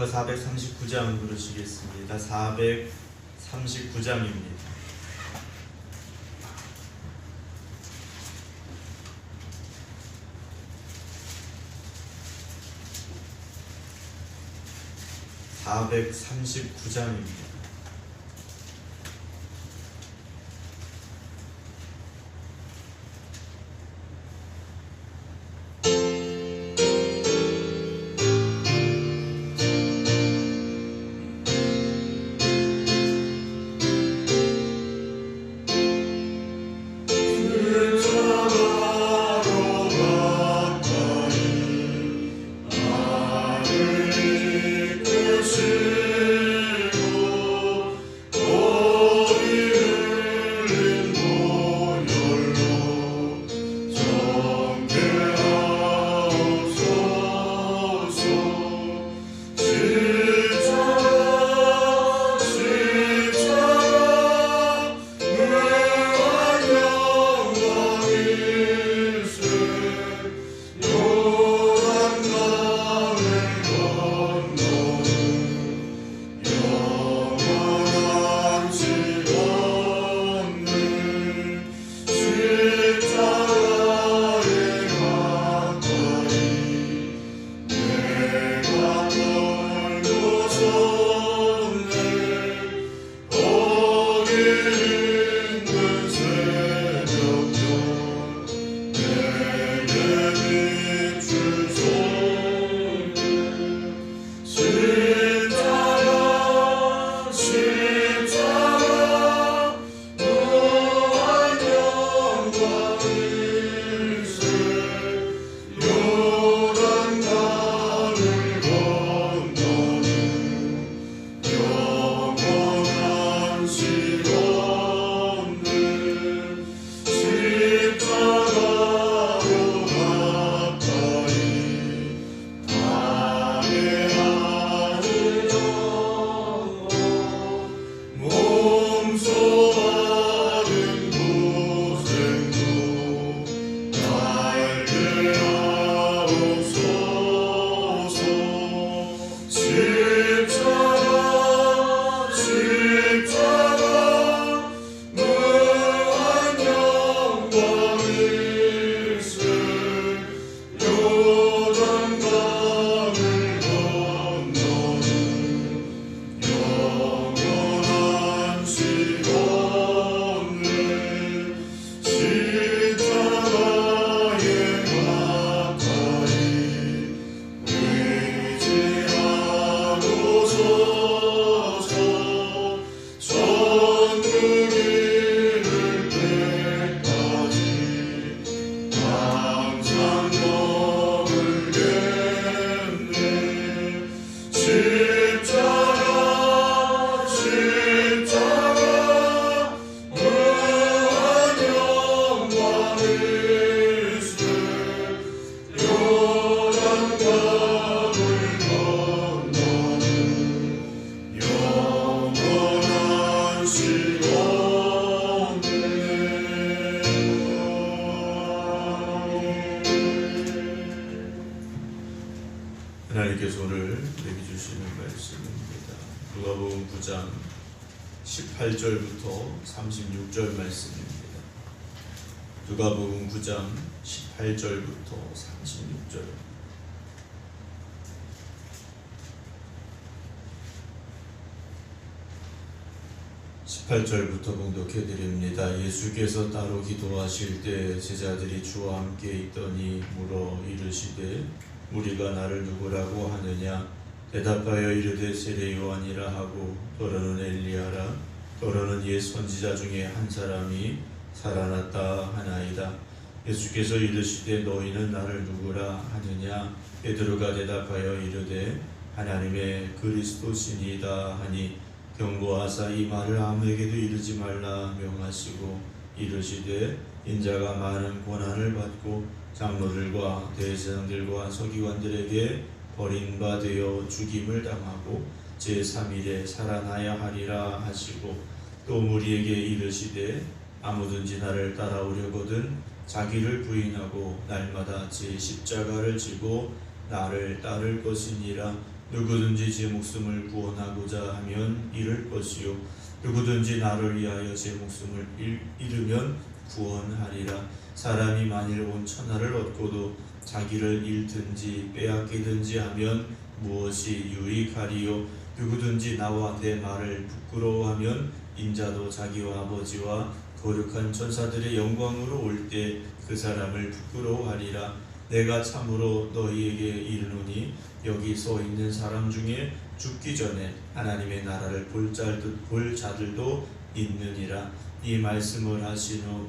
찬송가 439장 부르시겠습니다. 439장입니다. (439장입니다) 하 15장 18절부터 36절 말씀입니다. 누가복음 9장 18절부터 36절. (18절부터) 봉독해 드립니다. 예수께서 따로 기도하실 때 제자들이 주와 함께 있더니 물어 이르시되 우리가 나를 누구라고 하느냐 대답하여 이르되 세례 요한이라 하고 또는 엘리야라 또는 옛 선지자 중에 한 사람이 살아났다 하나이다. 예수께서 이르시되 너희는 나를 누구라 하느냐? 베드로가 대답하여 이르되 하나님의 그리스도시니이다 하니 경고하사 이 말을 아무에게도 이르지 말라 명하시고 이르시되 인자가 많은 고난을 받고 장로들과 대제사장들과 서기관들에게 버림바 되어 죽임을 당하고 제3일에 살아나야 하리라 하시고 또 무리에게 이르시되 아무든지 나를 따라오려거든 자기를 부인하고 날마다 제 십자가를 지고 나를 따를 것이니라. 누구든지 제 목숨을 구원하고자 하면 잃을 것이요. 누구든지 나를 위하여 제 목숨을 잃- 잃으면 구원하리라. 사람이 만일 온 천하를 얻고도 자기를 잃든지 빼앗기든지 하면 무엇이 유익하리요? 누구든지 나와 내 말을 부끄러워하면 인자도 자기와 아버지와 거룩한 천사들의 영광으로 올 때 그 사람을 부끄러워하리라. 내가 참으로 너희에게 이르노니 여기 서 있는 사람 중에 죽기 전에 하나님의 나라를 볼 자들, 볼 자들도 있느니라. 이 말씀을 하신 후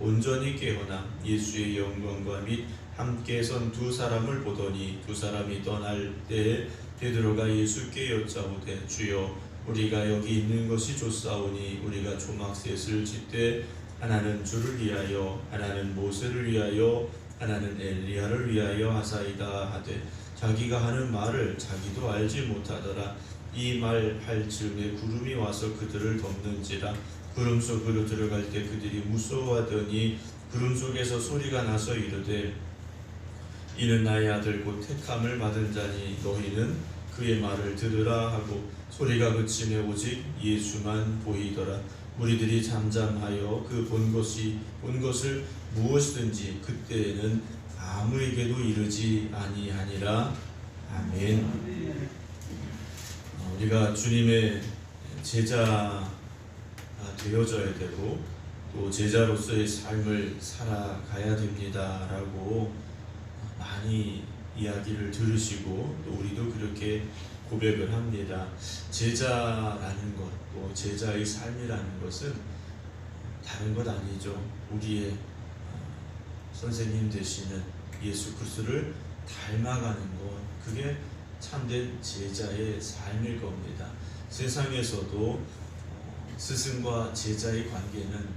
온전히 깨어나 예수의 영광과 및 함께 선 두 사람을 보더니 두 사람이 떠날 때 베드로가 예수께 여짜오되 주여 우리가 여기 있는 것이 좋사오니 우리가 조막셋을 짓되 하나는 주를 위하여 하나는 모세를 위하여 하나는 엘리야를 위하여 하사이다 하되 자기가 하는 말을 자기도 알지 못하더라. 이 말 할 즈음에 구름이 와서 그들을 덮는지라 구름 속으로 들어갈 때 그들이 무서워하더니 구름 속에서 소리가 나서 이르되 이는 나의 아들 곧 택함을 받은 자니 너희는 그의 말을 들으라 하고 소리가 그침에 오직 예수만 보이더라 무리들이 잠잠하여 그 본 것이 본 것을 무엇이든지 그때에는 아무에게도 이르지 아니하니라 아멘. 어, 우리가 주님의 제자가 되어져야 되고 또 제자로서의 삶을 살아가야 됩니다라고 많이 이야기를 들으시고 또 우리도 그렇게 고백을 합니다. 제자라는 것, 또 제자의 삶이라는 것은 다른 것 아니죠. 우리의 어, 선생님 되시는 예수 그리스도를 닮아가는 것, 그게 참된 제자의 삶일 겁니다. 세상에서도 어, 스승과 제자의 관계는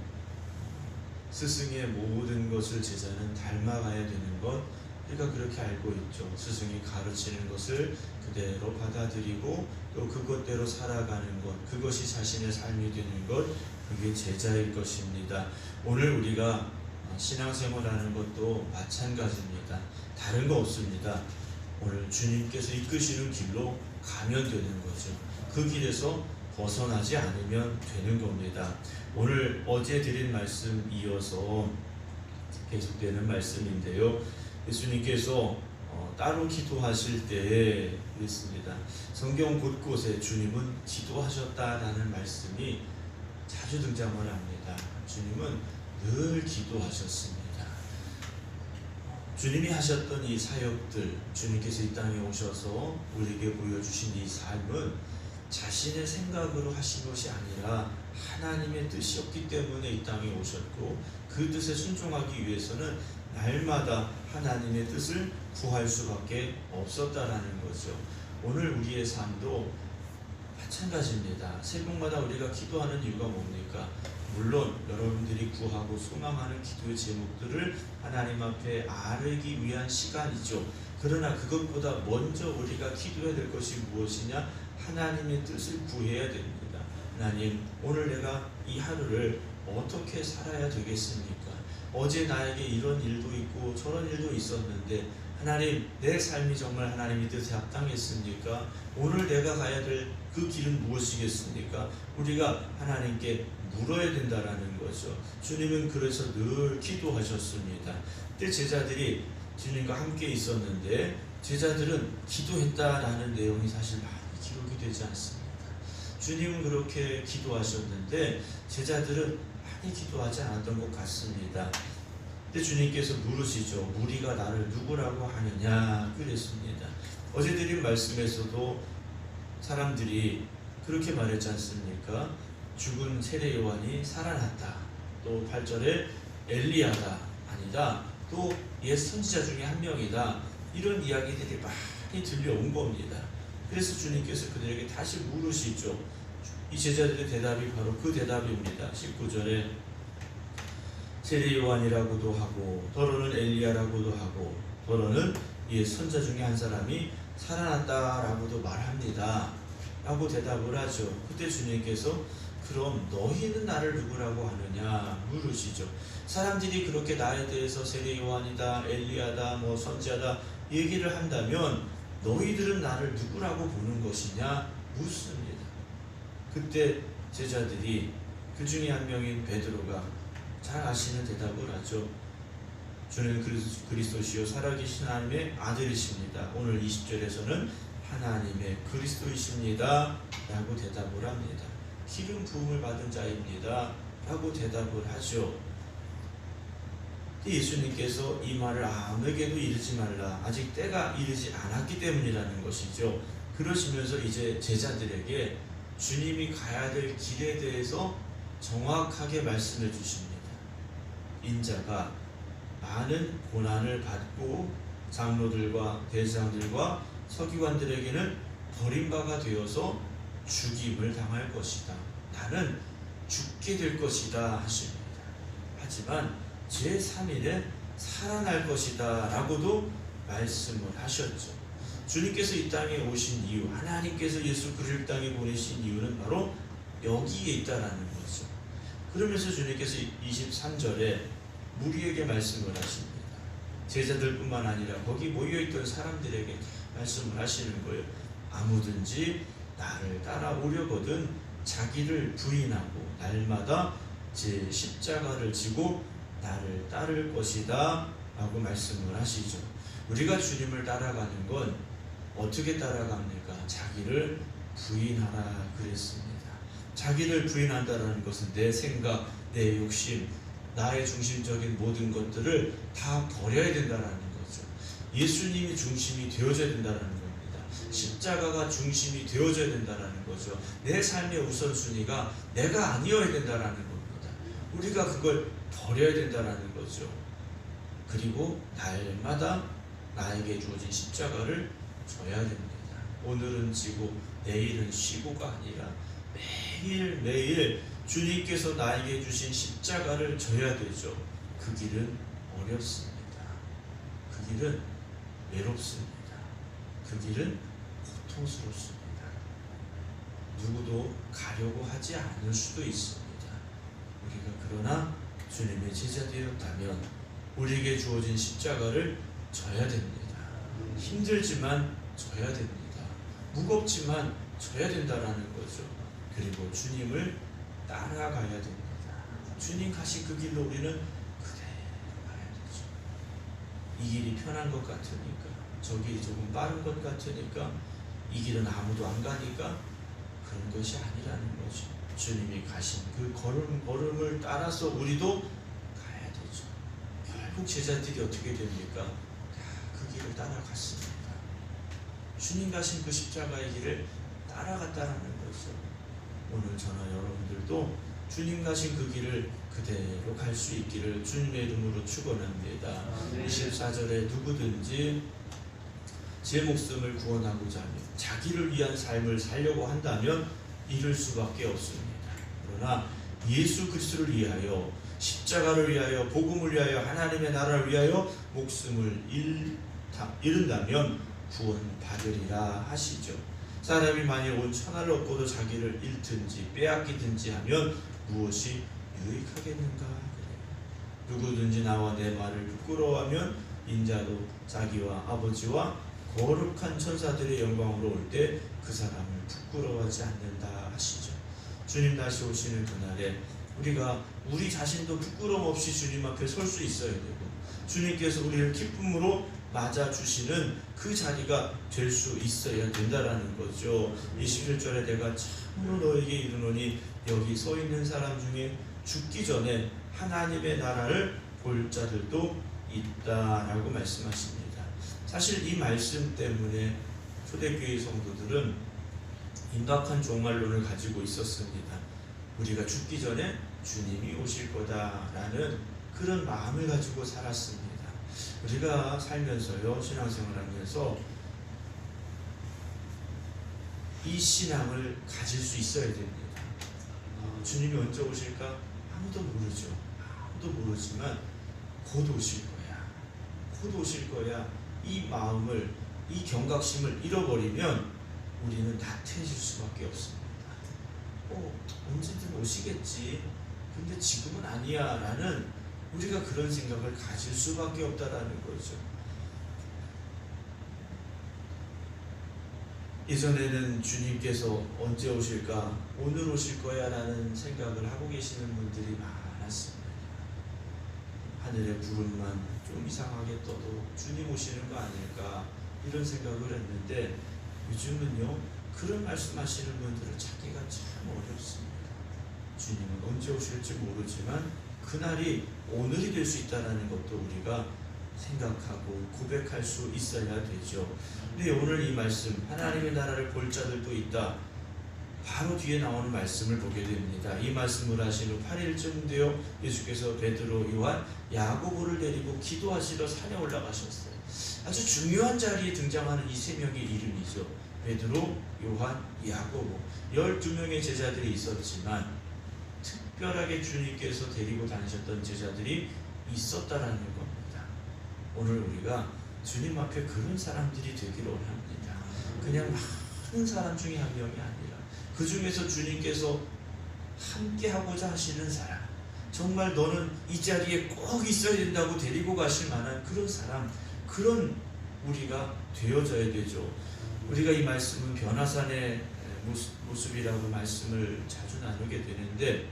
스승의 모든 것을 제자는 닮아가야 되는 것 우리가 그렇게 알고 있죠. 스승이 가르치는 것을 그대로 받아들이고 또 그것대로 살아가는 것 그것이 자신의 삶이 되는 것 그게 제자일 것입니다. 오늘 우리가 신앙생활하는 것도 마찬가지입니다. 다른 거 없습니다. 오늘 주님께서 이끄시는 길로 가면 되는 거죠. 그 길에서 벗어나지 않으면 되는 겁니다. 오늘 어제 드린 말씀 이어서 계속되는 말씀인데요. 예수님께서 어, 따로 기도하실 때에 그랬습니다. 성경 곳곳에 주님은 기도하셨다라는 말씀이 자주 등장을 합니다. 주님은 늘 기도하셨습니다. 주님이 하셨던 이 사역들, 주님께서 이 땅에 오셔서 우리에게 보여주신 이 삶은 자신의 생각으로 하신 것이 아니라 하나님의 뜻이었기 때문에 이 땅에 오셨고 그 뜻에 순종하기 위해서는 날마다 하나님의 뜻을 구할 수밖에 없었다라는 거죠. 오늘 우리의 삶도 마찬가지입니다. 새벽마다 우리가 기도하는 이유가 뭡니까? 물론 여러분들이 구하고 소망하는 기도의 제목들을 하나님 앞에 아뢰기 위한 시간이죠. 그러나 그것보다 먼저 우리가 기도해야 될 것이 무엇이냐? 하나님의 뜻을 구해야 됩니다. 하나님, 오늘 내가 이 하루를 어떻게 살아야 되겠습니까? 어제 나에게 이런 일도 있고 저런 일도 있었는데 하나님 내 삶이 정말 하나님의 뜻에 합당했습니까? 오늘 내가 가야 될 그 길은 무엇이겠습니까? 우리가 하나님께 물어야 된다라는 거죠. 주님은 그래서 늘 기도하셨습니다. 그때 제자들이 주님과 함께 있었는데 제자들은 기도했다라는 내용이 사실 기록이 되지 않습니다. 주님은 그렇게 기도하셨는데 제자들은 많이 기도하지 않았던 것 같습니다. 근데 주님께서 물으시죠. 무리가 나를 누구라고 하느냐 그랬습니다. 어제 드린 말씀에서도 사람들이 그렇게 말했지 않습니까? 죽은 세례 요한이 살아났다. 또 8절에 엘리야다 아니다. 또 옛 선지자 중에 한 명이다. 이런 이야기들이 많이 들려온 겁니다. 그래서 주님께서 그들에게 다시 물으시죠. 이 제자들의 대답이 바로 그 대답입니다. 19절에 세례 요한이라고도 하고 더러는 엘리야라고도 하고 더러는 이 선자 중에 한 사람이 살아났다라고도 말합니다. 라고 대답을 하죠. 그때 주님께서 그럼 너희는 나를 누구라고 하느냐 물으시죠. 사람들이 그렇게 나에 대해서 세례 요한이다, 엘리야다, 뭐 선지자다 얘기를 한다면 너희들은 나를 누구라고 보는 것이냐 묻습니다. 그때 제자들이 그 중에 한 명인 베드로가 잘 아시는 대답을 하죠. 주는 그리스- 그리스도시요 살아계신 하나님의 아들이십니다. 오늘 20절에서는 하나님의 그리스도이십니다. 라고 대답을 합니다. 기름 부음을 받은 자입니다. 라고 대답을 하죠. 예수님께서 이 말을 아무에게도 이르지 말라. 아직 때가 이르지 않았기 때문이라는 것이죠. 그러시면서 이제 제자들에게 주님이 가야 될 길에 대해서 정확하게 말씀해 주십니다. 인자가 많은 고난을 받고 장로들과 대장들과 서기관들에게는 버림바가 되어서 죽임을 당할 것이다. 나는 죽게 될 것이다 하십니다. 하지만 제3일에 살아날 것이다 라고도 말씀을 하셨죠. 주님께서 이 땅에 오신 이유, 하나님께서 예수 그리스도 땅에 보내신 이유는 바로 여기에 있다라는 거죠. 그러면서 주님께서 23절에 무리에게 말씀을 하십니다. 제자들뿐만 아니라 거기 모여있던 사람들에게 말씀을 하시는 거예요. 아무든지 나를 따라오려거든 자기를 부인하고 날마다 제 십자가를 지고 나를 따를 것이다 라고 말씀을 하시죠. 우리가 주님을 따라가는 건 어떻게 따라갑니까? 자기를 부인하라 그랬습니다. 자기를 부인한다라는 것은 내 생각, 내 욕심, 나의 중심적인 모든 것들을 다 버려야 된다라는 거죠. 예수님이 중심이 되어져야 된다라는 겁니다. 십자가가 중심이 되어져야 된다라는 거죠. 내 삶의 우선순위가 내가 아니어야 된다라는 겁니다. 우리가 그걸 버려야 된다라는 거죠. 그리고 날마다 나에게 주어진 십자가를 져야 됩니다. 오늘은 지고 내일은 쉬고가 아니라 매일 매일 주님께서 나에게 주신 십자가를 져야 되죠. 그 길은 어렵습니다. 그 길은 외롭습니다. 그 길은 고통스럽습니다. 누구도 가려고 하지 않을 수도 있습니다. 우리가 그러나 주님의 제자 되었다면 우리에게 주어진 십자가를 져야 됩니다. 힘들지만 져야 됩니다. 무겁지만 져야 된다라는 거죠. 그리고 주님을 따라가야 됩니다. 주님 가신 그 길로 우리는 그대로 가야 되죠. 이 길이 편한 것 같으니까, 저 길이 조금 빠른 것 같으니까, 이 길은 아무도 안 가니까 그런 것이 아니라는 거죠. 주님이 가신 그 걸음 걸음을 따라서 우리도 가야 되죠. 결국 제자들이 어떻게 됩니까? 다그 길을 따라갔습니다. 주님 가신 그 십자가의 길을 따라갔다라는 거죠. 오늘 저나 여러분들도 주님 가신 그 길을 그대로 갈 수 있기를 주님의 이름으로 축원합니다. 24절에 누구든지 제 목숨을 구원하고자 하며 자기를 위한 삶을 살려고 한다면 잃을 수밖에 없습니다. 그러나 예수 그리스도를 위하여 십자가를 위하여 복음을 위하여 하나님의 나라를 위하여 목숨을 잃는다면 구원받으리라 하시죠. 사람이 만일 온 천하를 얻고도 자기를 잃든지 빼앗기든지 하면 무엇이 유익하겠는가. 누구든지 나와 내 말을 부끄러워하면 인자도 자기와 아버지와 거룩한 천사들의 영광으로 올 때 그 사람을 부끄러워하지 않는다 하시죠. 주님 다시 오시는 그날에 우리가 우리 자신도 부끄러움 없이 주님 앞에 설 수 있어야 되고 주님께서 우리를 기쁨으로 맞아 주시는 그 자리가 될 수 있어야 된다라는 거죠. 21절에 내가 참으로 너에게 이르노니 여기 서 있는 사람 중에 죽기 전에 하나님의 나라를 볼 자들도 있다라고 말씀하십니다. 사실 이 말씀 때문에 초대교회 성도들은 임박한 종말론을 가지고 있었습니다. 우리가 죽기 전에 주님이 오실 거다라는 그런 마음을 가지고 살았습니다. 우리가 살면서요 신앙생활 하면서 이 신앙을 가질 수 있어야 됩니다. 어, 주님이 언제 오실까? 아무도 모르죠. 아무도 모르지만 곧 오실 거야. 곧 오실 거야. 이 마음을, 이 경각심을 잃어버리면 우리는 나태해질 수밖에 없습니다. 어, 언제든 오시겠지. 근데 지금은 아니야. 라는 우리가 그런 생각을 가질 수밖에 없다라는 거죠. 예전에는 주님께서 언제 오실까, 오늘 오실 거야 라는 생각을 하고 계시는 분들이 많았습니다. 하늘의 구름만 좀 이상하게 떠도 주님 오시는 거 아닐까 이런 생각을 했는데 요즘은요 그런 말씀하시는 분들을 찾기가 참 어렵습니다. 주님은 언제 오실지 모르지만 그날이 오늘이 될 수 있다는 것도 우리가 생각하고 고백할 수 있어야 되죠. 근데 오늘 이 말씀 하나님의 나라를 볼 자들도 있다. 바로 뒤에 나오는 말씀을 보게 됩니다. 이 말씀을 하신 후 8일쯤 되어 예수께서 베드로, 요한, 야고보를 데리고 기도하시러 산에 올라가셨어요. 아주 중요한 자리에 등장하는 이 세 명의 이름이죠. 베드로, 요한, 야고보. 12명의 제자들이 있었지만 특별하게 주님께서 데리고 다니셨던 제자들이 있었다라는 겁니다. 오늘 우리가 주님 앞에 그런 사람들이 되기를 원합니다. 그냥 많은 사람 중에 한 명이 아니라 그 중에서 주님께서 함께 하고자 하시는 사람, 정말 너는 이 자리에 꼭 있어야 된다고 데리고 가실 만한 그런 사람, 그런 우리가 되어져야 되죠. 우리가 이 말씀은 변화산의 모습, 모습 이라고 말씀을 자주 나누게 되는데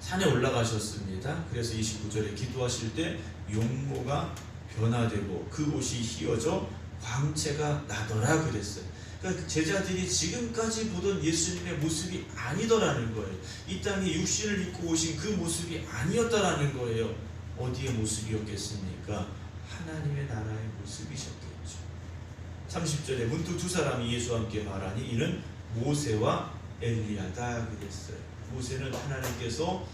산에 올라가셨습니다. 그래서 29절에 기도하실 때 용모가 변화되고 그 옷이 휘어져 광채가 나더라 그랬어요. 그러니까 제자들이 지금까지 보던 예수님의 모습이 아니더라는 거예요. 이 땅에 육신을 입고 오신 그 모습이 아니었다라는 거예요. 어디의 모습이었겠습니까? 하나님의 나라의 모습이셨겠죠. 30절에 문득 두 사람이 예수와 함께 말하니 이는 모세와 엘리야다 그랬어요. 모세는 하나님께서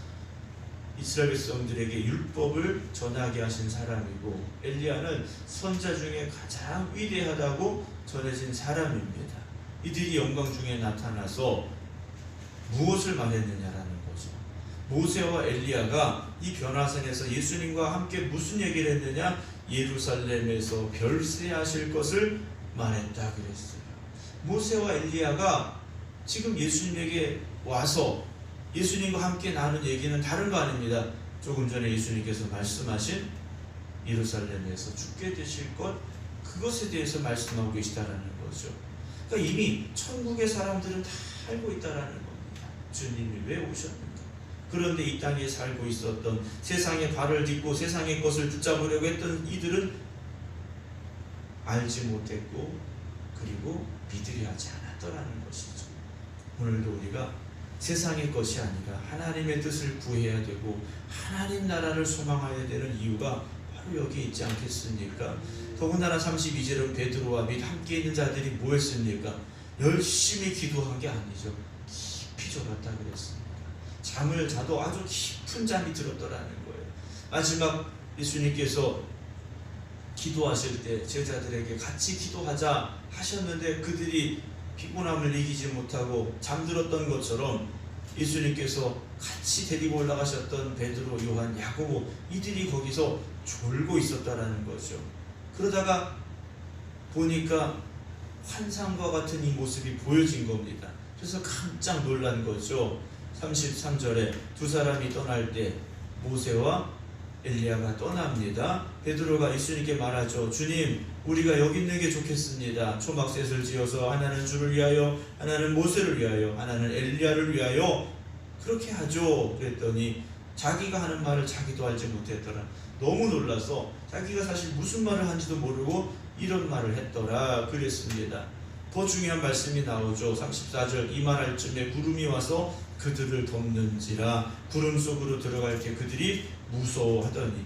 이스라엘 백성들에게 율법을 전하게 하신 사람이고 엘리야는 선자 중에 가장 위대하다고 전해진 사람입니다. 이들이 영광 중에 나타나서 무엇을 말했느냐라는 거죠. 모세와 엘리야가 이 변화산에서 예수님과 함께 무슨 얘기를 했느냐? 예루살렘에서 별세하실 것을 말했다 그랬어요. 모세와 엘리야가 지금 예수님에게 와서 예수님과 함께 나눈 얘기는 다른 거 아닙니다. 조금 전에 예수님께서 말씀하신 예루살렘에서 죽게 되실 것 그것에 대해서 말씀하고 계시다라는 거죠. 그러니까 이미 천국의 사람들은 다 알고 있다라는 겁니다. 주님이 왜 오셨는가? 그런데 이 땅에 살고 있었던 세상의 발을 딛고 세상의 것을 붙잡으려고 했던 이들은 알지 못했고 그리고 믿으려 하지 않았더라는 것이죠. 오늘도 우리가 세상의 것이 아니라 하나님의 뜻을 구해야 되고 하나님 나라를 소망해야 되는 이유가 바로 여기 있지 않겠습니까? 더군다나 32절은 베드로와 및 함께 있는 자들이 뭐 했습니까? 열심히 기도한 게 아니죠. 깊이 졸았다 그랬습니다. 잠을 자도 아주 깊은 잠이 들었더라는 거예요. 마지막 예수님께서 기도하실 때 제자들에게 같이 기도하자 하셨는데 그들이 피곤함을 이기지 못하고 잠들었던 것처럼 예수님께서 같이 데리고 올라가셨던 베드로, 요한, 야고보 이들이 거기서 졸고 있었다라는 거죠. 그러다가 보니까 환상과 같은 이 모습이 보여진 겁니다. 그래서 깜짝 놀란 거죠. 33절에 두 사람이 떠날 때 모세와 엘리야가 떠납니다. 베드로가 예수님께 말하죠. 주님, 우리가 여기 있는 게 좋겠습니다. 초막셋을 지어서 하나는 주를 위하여, 하나는 모세를 위하여, 하나는 엘리야를 위하여 그렇게 하죠. 그랬더니 자기가 하는 말을 자기도 알지 못했더라. 너무 놀라서 자기가 사실 무슨 말을 한지도 모르고 이런 말을 했더라. 그랬습니다. 더 중요한 말씀이 나오죠. 34절 이 말할 쯤에 구름이 와서 그들을 덮는지라 구름 속으로 들어갈 때 그들이 무서워하더니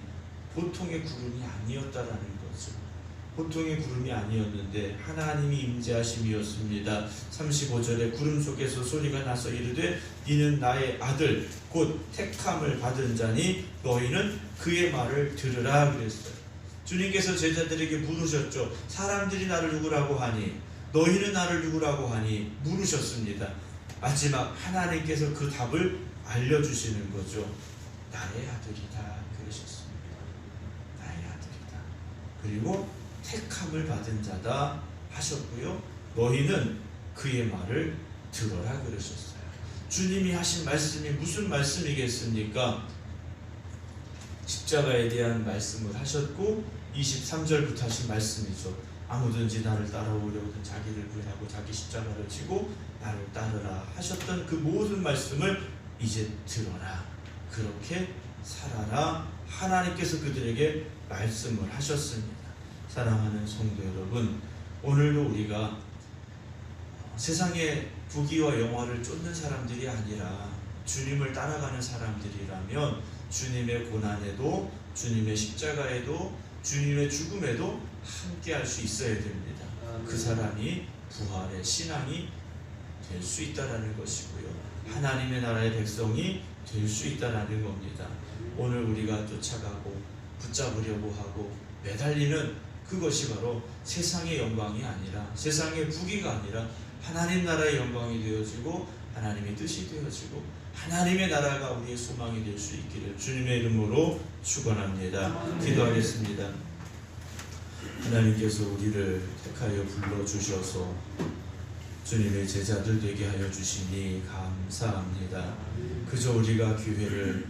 보통의 구름이 아니었다라는 거죠. 보통의 구름이 아니었는데 하나님이 임재하심이었습니다. 35절에 구름 속에서 소리가 나서 이르되 이는 나의 아들 곧 택함을 받은 자니 너희는 그의 말을 들으라 그랬어요. 주님께서 제자들에게 물으셨죠. 사람들이 나를 누구라고 하니 너희는 나를 누구라고 하니 물으셨습니다. 마지막 하나님께서 그 답을 알려주시는 거죠. 나의 아들이다 그러셨습니다. 나의 아들이다. 그리고 택함을 받은 자다 하셨고요. 너희는 그의 말을 들어라 그러셨어요. 주님이 하신 말씀이 무슨 말씀이겠습니까? 십자가에 대한 말씀을 하셨고 23절부터 하신 말씀이죠. 아무든지 나를 따라오려거든 자기를 부인하고 자기 십자가를 지고 나를 따르라 하셨던 그 모든 말씀을 이제 들어라. 그렇게 살아라. 하나님께서 그들에게 말씀을 하셨습니다. 사랑하는 성도 여러분, 오늘도 우리가 세상의 부귀와 영화를 쫓는 사람들이 아니라 주님을 따라가는 사람들이라면 주님의 고난에도 주님의 십자가에도 주님의 죽음에도 함께 할 수 있어야 됩니다. 그 사람이 부활의 신앙이 될 수 있다라는 것이고요. 하나님의 나라의 백성이 될 수 있다라는 겁니다. 오늘 우리가 쫓아가고 붙잡으려고 하고 매달리는 그것이 바로 세상의 영광이 아니라 세상의 부귀가 아니라 하나님 나라의 영광이 되어지고 하나님의 뜻이 되어지고 하나님의 나라가 우리의 소망이 될 수 있기를 주님의 이름으로 축원합니다. 기도하겠습니다. 하나님께서 우리를 택하여 불러 주셔서 주님의 제자들 되게 하여 주시니 감사합니다. 그저 우리가 교회를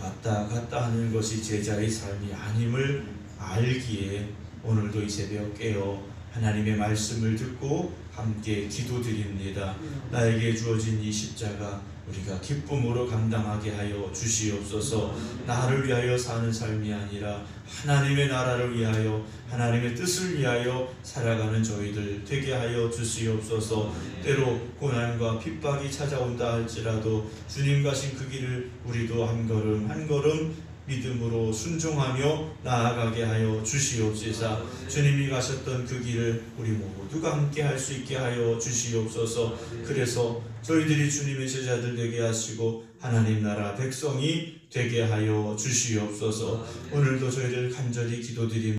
왔다 갔다 하는 것이 제자의 삶이 아님을 알기에 오늘도 이 새벽 깨어 하나님의 말씀을 듣고 함께 기도드립니다. 나에게 주어진 이 십자가 우리가 기쁨으로 감당하게 하여 주시옵소서. 나를 위하여 사는 삶이 아니라 하나님의 나라를 위하여 하나님의 뜻을 위하여 살아가는 저희들 되게 하여 주시옵소서. 때로 고난과 핍박이 찾아온다 할지라도 주님 가신 그 길을 우리도 한 걸음 한 걸음 믿음으로 순종하며 나아가게 하여 주시옵소서. 주님이 가셨던 그 길을 우리 모두가 함께 할 수 있게 하여 주시옵소서. 그래서 저희들이 주님의 제자들 되게 하시고 하나님 나라 백성이 되게 하여 주시옵소서. 오늘도 저희들 간절히 기도드립니다.